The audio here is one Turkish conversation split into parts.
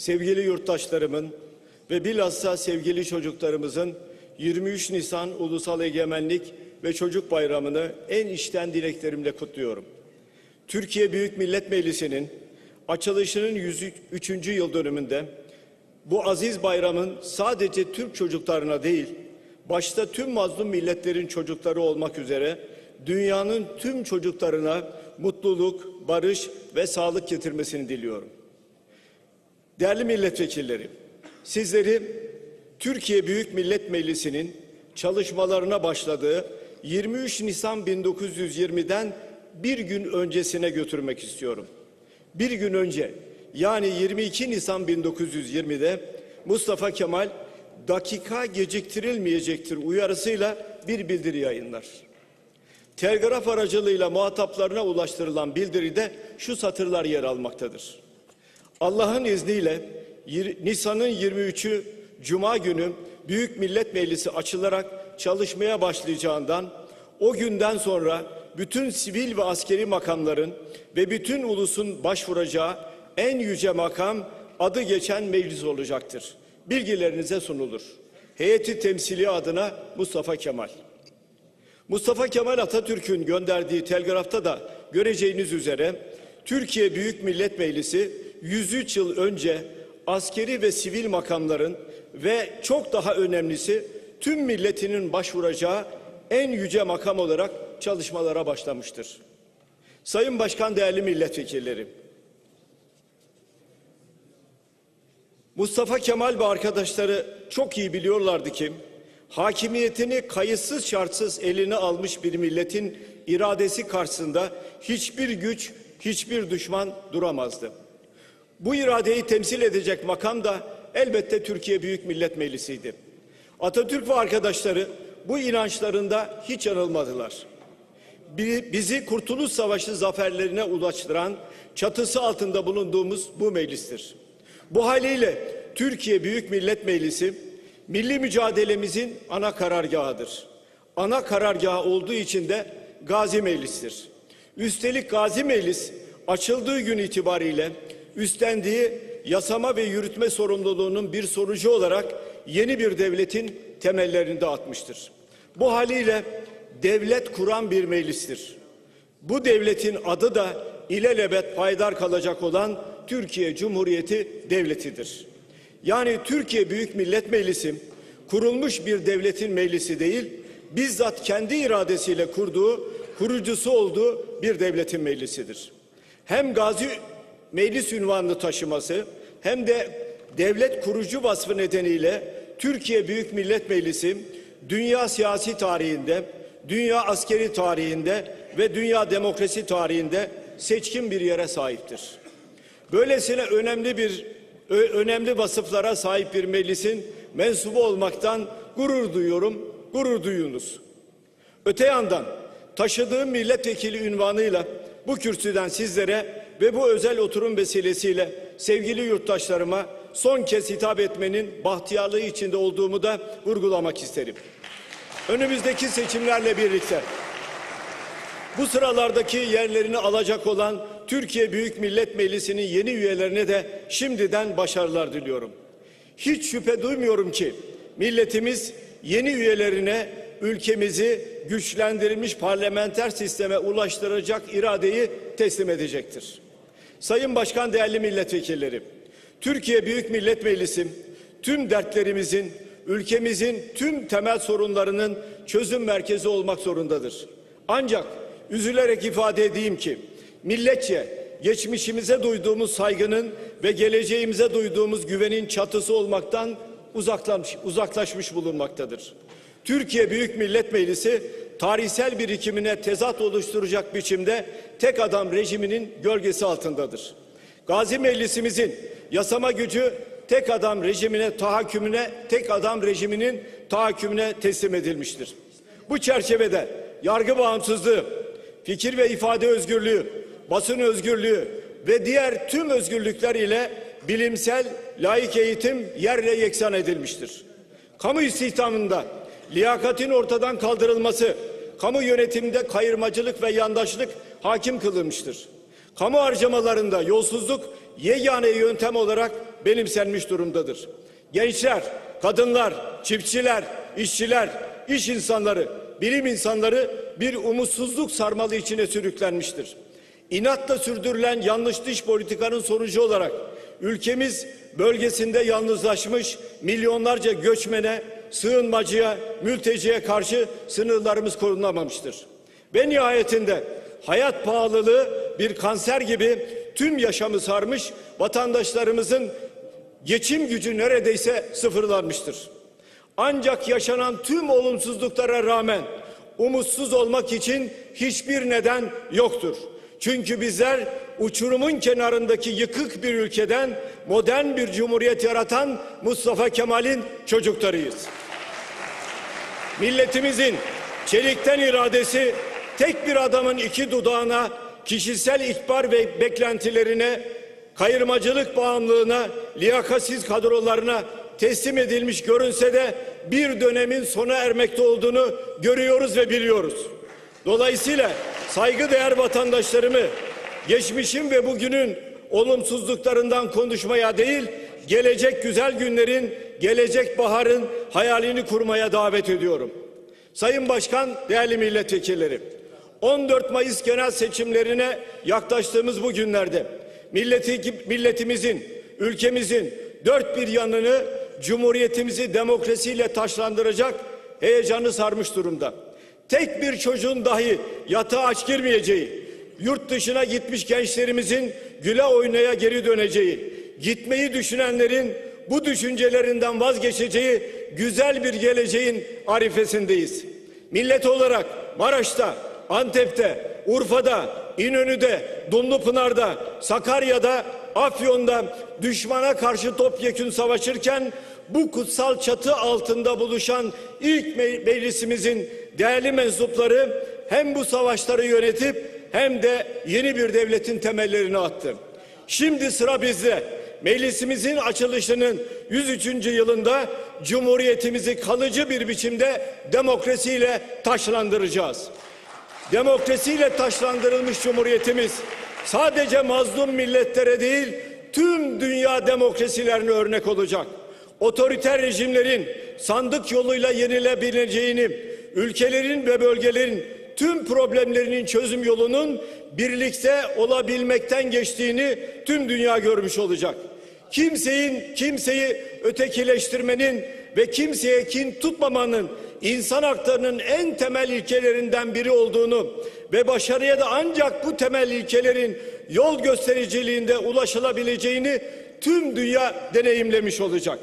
sevgili yurttaşlarımın ve bilhassa sevgili çocuklarımızın 23 Nisan Ulusal Egemenlik ve Çocuk Bayramı'nı en içten dileklerimle kutluyorum. Türkiye Büyük Millet Meclisi'nin açılışının 103. yıl dönümünde bu aziz bayramın sadece Türk çocuklarına değil, başta tüm mazlum milletlerin çocukları olmak üzere dünyanın tüm çocuklarına mutluluk, barış ve sağlık getirmesini diliyorum. Değerli milletvekilleri, sizleri Türkiye Büyük Millet Meclisi'nin çalışmalarına başladığı 23 Nisan 1920'den bir gün öncesine götürmek istiyorum. Bir gün önce yani 22 Nisan 1920'de Mustafa Kemal dakika geciktirilmeyecektir uyarısıyla bir bildiri yayınlar. Telgraf aracılığıyla muhataplarına ulaştırılan bildiride şu satırlar yer almaktadır. Allah'ın izniyle Nisan'ın 23'ü Cuma günü Büyük Millet Meclisi açılarak çalışmaya başlayacağından o günden sonra bütün sivil ve askeri makamların ve bütün ulusun başvuracağı en yüce makam adı geçen meclis olacaktır. Bilgilerinize sunulur. Heyeti temsili adına Mustafa Kemal. Mustafa Kemal Atatürk'ün gönderdiği telgrafta da göreceğiniz üzere Türkiye Büyük Millet Meclisi 103 yıl önce askeri ve sivil makamların ve çok daha önemlisi tüm milletinin başvuracağı en yüce makam olarak çalışmalara başlamıştır. Sayın Başkan değerli milletvekilleri, Mustafa Kemal ve arkadaşları çok iyi biliyorlardı ki hakimiyetini kayıtsız şartsız eline almış bir milletin iradesi karşısında hiçbir güç, hiçbir düşman duramazdı. Bu iradeyi temsil edecek makam da elbette Türkiye Büyük Millet Meclisi'ydi. Atatürk ve arkadaşları bu inançlarında hiç yanılmadılar. Bi- Bizi Kurtuluş Savaşı zaferlerine ulaştıran çatısı altında bulunduğumuz bu meclistir. Bu haliyle Türkiye Büyük Millet Meclisi milli mücadelemizin ana karargahıdır. Ana karargahı olduğu için de Gazi Meclis'tir. Üstelik Gazi Meclis açıldığı gün itibariyle üstlendiği yasama ve yürütme sorumluluğunun bir sonucu olarak yeni bir devletin temellerini de atmıştır. Bu haliyle devlet kuran bir meclistir. Bu devletin adı da ilelebet paydar kalacak olan Türkiye Cumhuriyeti Devleti'dir. Yani Türkiye Büyük Millet Meclisi kurulmuş bir devletin meclisi değil, bizzat kendi iradesiyle kurduğu, kurucusu olduğu bir devletin meclisidir. Hem gazi meclis ünvanını taşıması hem de devlet kurucu vasfı nedeniyle Türkiye Büyük Millet Meclisi dünya siyasi tarihinde, dünya askeri tarihinde ve dünya demokrasi tarihinde seçkin bir yere sahiptir. Böylesine önemli bir önemli vasıflara sahip bir meclisin mensubu olmaktan gurur duyuyorum, gurur duyunuz. Öte yandan taşıdığım milletvekili ünvanıyla bu kürsüden sizlere ve bu özel oturum vesilesiyle sevgili yurttaşlarıma son kez hitap etmenin bahtiyarlığı içinde olduğumu da vurgulamak isterim. Önümüzdeki seçimlerle birlikte bu sıralardaki yerlerini alacak olan Türkiye Büyük Millet Meclisi'nin yeni üyelerine de şimdiden başarılar diliyorum. Hiç şüphe duymuyorum ki milletimiz yeni üyelerine ülkemizi güçlendirilmiş parlamenter sisteme ulaştıracak iradeyi teslim edecektir. Sayın Başkan değerli milletvekilleri, Türkiye Büyük Millet Meclisi tüm dertlerimizin, ülkemizin tüm temel sorunlarının çözüm merkezi olmak zorundadır. Ancak üzülerek ifade edeyim ki milletçe geçmişimize duyduğumuz saygının ve geleceğimize duyduğumuz güvenin çatısı olmaktan uzaklanmış, uzaklaşmış bulunmaktadır. Türkiye Büyük Millet Meclisi tarihsel birikimine tezat oluşturacak biçimde tek adam rejiminin gölgesi altındadır. Gazi Meclisimizin yasama gücü tek adam rejimine tahakkümüne, tek adam rejiminin tahakkümüne teslim edilmiştir. Bu çerçevede yargı bağımsızlığı, fikir ve ifade özgürlüğü, basın özgürlüğü ve diğer tüm özgürlükler ile bilimsel layık eğitim yerle yeksan edilmiştir. Kamu istihdamında liyakatin ortadan kaldırılması, kamu yönetiminde kayırmacılık ve yandaşlık hakim kılınmıştır. Kamu harcamalarında yolsuzluk yegane yöntem olarak benimsenmiş durumdadır. Gençler, kadınlar, çiftçiler, işçiler, iş insanları, bilim insanları bir umutsuzluk sarmalı içine sürüklenmiştir. İnatla sürdürülen yanlış dış politikanın sonucu olarak ülkemiz bölgesinde yalnızlaşmış milyonlarca göçmene, sığınmacıya, mülteciye karşı sınırlarımız korunamamıştır. Ve nihayetinde hayat pahalılığı bir kanser gibi tüm yaşamı sarmış vatandaşlarımızın geçim gücü neredeyse sıfırlanmıştır. Ancak yaşanan tüm olumsuzluklara rağmen umutsuz olmak için hiçbir neden yoktur. Çünkü bizler uçurumun kenarındaki yıkık bir ülkeden modern bir cumhuriyet yaratan Mustafa Kemal'in çocuklarıyız. Milletimizin çelikten iradesi tek bir adamın iki dudağına, kişisel ihbar ve beklentilerine, kayırmacılık bağımlılığına, liyakatsiz kadrolarına teslim edilmiş görünse de bir dönemin sona ermekte olduğunu görüyoruz ve biliyoruz. Dolayısıyla saygıdeğer vatandaşlarımı geçmişin ve bugünün olumsuzluklarından konuşmaya değil, gelecek güzel günlerin, gelecek baharın hayalini kurmaya davet ediyorum. Sayın Başkan, değerli milletvekilleri, 14 Mayıs genel seçimlerine yaklaştığımız bu günlerde milleti, milletimizin, ülkemizin dört bir yanını cumhuriyetimizi demokrasiyle taşlandıracak heyecanı sarmış durumda. Tek bir çocuğun dahi yatağa aç girmeyeceği, yurt dışına gitmiş gençlerimizin güle oynaya geri döneceği, gitmeyi düşünenlerin bu düşüncelerinden vazgeçeceği güzel bir geleceğin arifesindeyiz. Millet olarak Maraş'ta, Antep'te, Urfa'da, İnönü'de, Dumlupınar'da, Sakarya'da, Afyon'da düşmana karşı topyekün savaşırken bu kutsal çatı altında buluşan ilk me- meclisimizin değerli mensupları hem bu savaşları yönetip hem de yeni bir devletin temellerini attı. Şimdi sıra bizde. Meclisimizin açılışının 103. yılında Cumhuriyetimizi kalıcı bir biçimde demokrasiyle taşlandıracağız. Demokrasiyle taşlandırılmış Cumhuriyetimiz sadece mazlum milletlere değil tüm dünya demokrasilerine örnek olacak. Otoriter rejimlerin sandık yoluyla yenilebileceğini, ülkelerin ve bölgelerin tüm problemlerinin çözüm yolunun birlikte olabilmekten geçtiğini tüm dünya görmüş olacak. Kimseyin kimseyi ötekileştirmenin ve kimseye kin tutmamanın insan haklarının en temel ilkelerinden biri olduğunu ve başarıya da ancak bu temel ilkelerin yol göstericiliğinde ulaşılabileceğini tüm dünya deneyimlemiş olacak.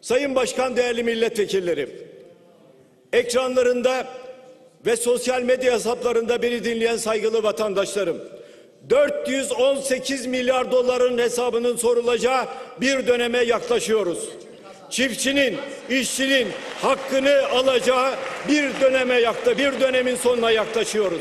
Sayın Başkan değerli milletvekilleri, ekranlarında ve sosyal medya hesaplarında beni dinleyen saygılı vatandaşlarım, 418 milyar doların hesabının sorulacağı bir döneme yaklaşıyoruz. Çiftçinin, işçinin hakkını alacağı bir döneme yakta, bir dönemin sonuna yaklaşıyoruz.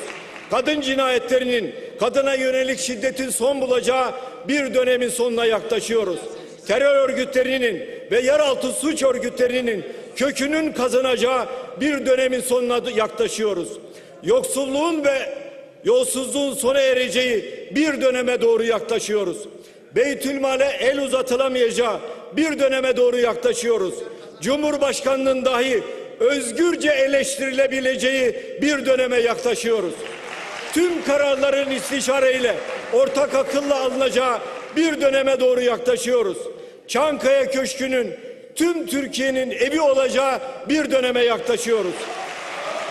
Kadın cinayetlerinin, kadına yönelik şiddetin son bulacağı bir dönemin sonuna yaklaşıyoruz. Terör örgütlerinin ve yeraltı suç örgütlerinin kökünün kazanacağı bir dönemin sonuna yaklaşıyoruz. Yoksulluğun ve yolsuzluğun sona ereceği bir döneme doğru yaklaşıyoruz. Beytülmale el uzatılamayacağı bir döneme doğru yaklaşıyoruz. Cumhurbaşkanının dahi özgürce eleştirilebileceği bir döneme yaklaşıyoruz. Tüm kararların istişareyle ortak akılla alınacağı bir döneme doğru yaklaşıyoruz. Çankaya Köşkü'nün tüm Türkiye'nin evi olacağı bir döneme yaklaşıyoruz.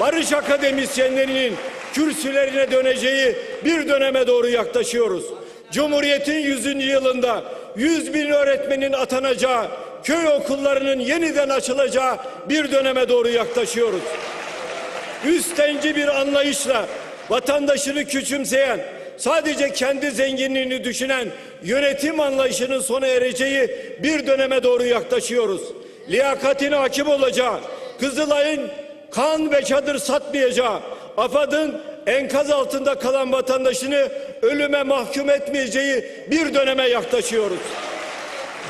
Barış akademisyenlerinin kürsülerine döneceği bir döneme doğru yaklaşıyoruz. Cumhuriyet'in 100. yılında 100 bin öğretmenin atanacağı, köy okullarının yeniden açılacağı bir döneme doğru yaklaşıyoruz. Üstenci bir anlayışla vatandaşını küçümseyen, sadece kendi zenginliğini düşünen yönetim anlayışının sona ereceği bir döneme doğru yaklaşıyoruz. Liyakatin hakim olacağı, Kızılay'ın kan ve çadır satmayacağı, AFAD'ın enkaz altında kalan vatandaşını ölüme mahkum etmeyeceği bir döneme yaklaşıyoruz.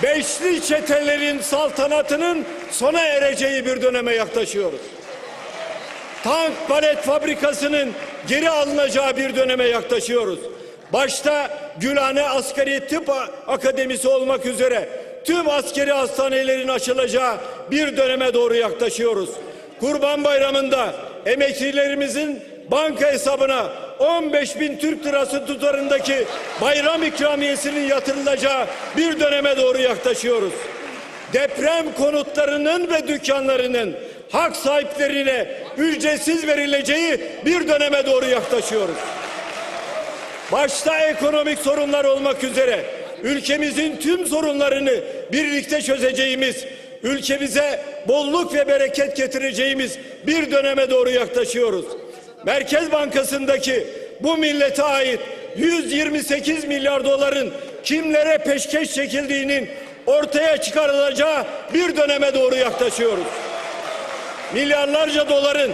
Beşli çetelerin saltanatının sona ereceği bir döneme yaklaşıyoruz. Tank palet fabrikasının geri alınacağı bir döneme yaklaşıyoruz. Başta Gülhane Askeri Tıp Akademisi olmak üzere tüm askeri hastanelerin açılacağı bir döneme doğru yaklaşıyoruz. Kurban Bayramı'nda emeklilerimizin banka hesabına 15 bin Türk lirası tutarındaki bayram ikramiyesinin yatırılacağı bir döneme doğru yaklaşıyoruz. Deprem konutlarının ve dükkanlarının hak sahiplerine ücretsiz verileceği bir döneme doğru yaklaşıyoruz. Başta ekonomik sorunlar olmak üzere ülkemizin tüm sorunlarını birlikte çözeceğimiz, ülkemize bolluk ve bereket getireceğimiz bir döneme doğru yaklaşıyoruz. Merkez Bankası'ndaki bu millete ait 128 milyar doların kimlere peşkeş çekildiğinin ortaya çıkarılacağı bir döneme doğru yaklaşıyoruz. Milyarlarca doların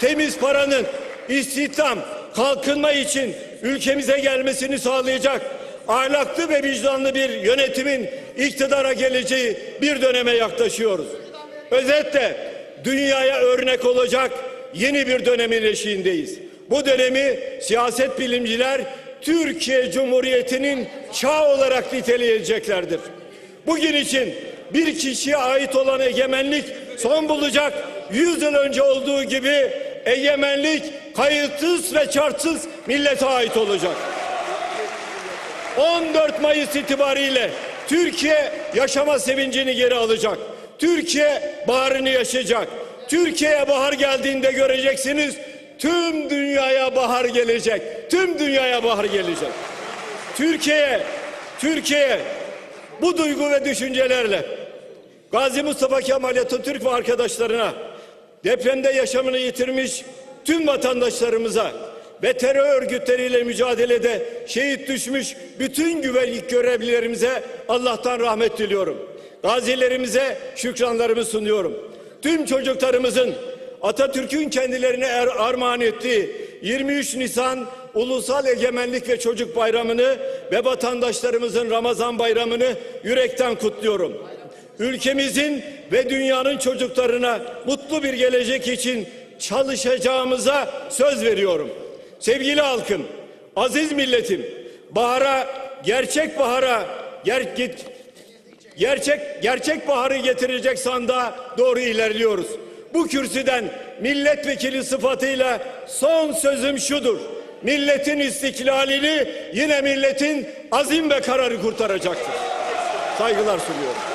temiz paranın istihdam, kalkınma için ülkemize gelmesini sağlayacak ahlaklı ve vicdanlı bir yönetimin iktidara geleceği bir döneme yaklaşıyoruz. Özetle dünyaya örnek olacak yeni bir dönemin eşiğindeyiz. Bu dönemi siyaset bilimciler Türkiye Cumhuriyeti'nin çağ olarak niteleyeceklerdir. Bugün için bir kişiye ait olan egemenlik son bulacak. Yüz yıl önce olduğu gibi egemenlik kayıtsız ve şartsız millete ait olacak. 14 Mayıs itibariyle Türkiye yaşama sevincini geri alacak. Türkiye baharını yaşayacak. Türkiye'ye bahar geldiğinde göreceksiniz tüm dünyaya bahar gelecek. Tüm dünyaya bahar gelecek. Türkiye, Türkiye bu duygu ve düşüncelerle Gazi Mustafa Kemal Atatürk ve arkadaşlarına depremde yaşamını yitirmiş tüm vatandaşlarımıza ve terör örgütleriyle mücadelede şehit düşmüş bütün güvenlik görevlilerimize Allah'tan rahmet diliyorum. Gazilerimize şükranlarımı sunuyorum. Tüm çocuklarımızın Atatürk'ün kendilerine er, armağan ettiği 23 Nisan Ulusal Egemenlik ve Çocuk Bayramı'nı ve vatandaşlarımızın Ramazan Bayramı'nı yürekten kutluyorum. Ülkemizin ve dünyanın çocuklarına mutlu bir gelecek için çalışacağımıza söz veriyorum. Sevgili halkım, aziz milletim, bahara, gerçek bahara, ger, gerçek gerçek baharı getirecek sandığa doğru ilerliyoruz. Bu kürsüden milletvekili sıfatıyla son sözüm şudur. Milletin istiklalini yine milletin azim ve kararı kurtaracaktır. Saygılar sunuyorum.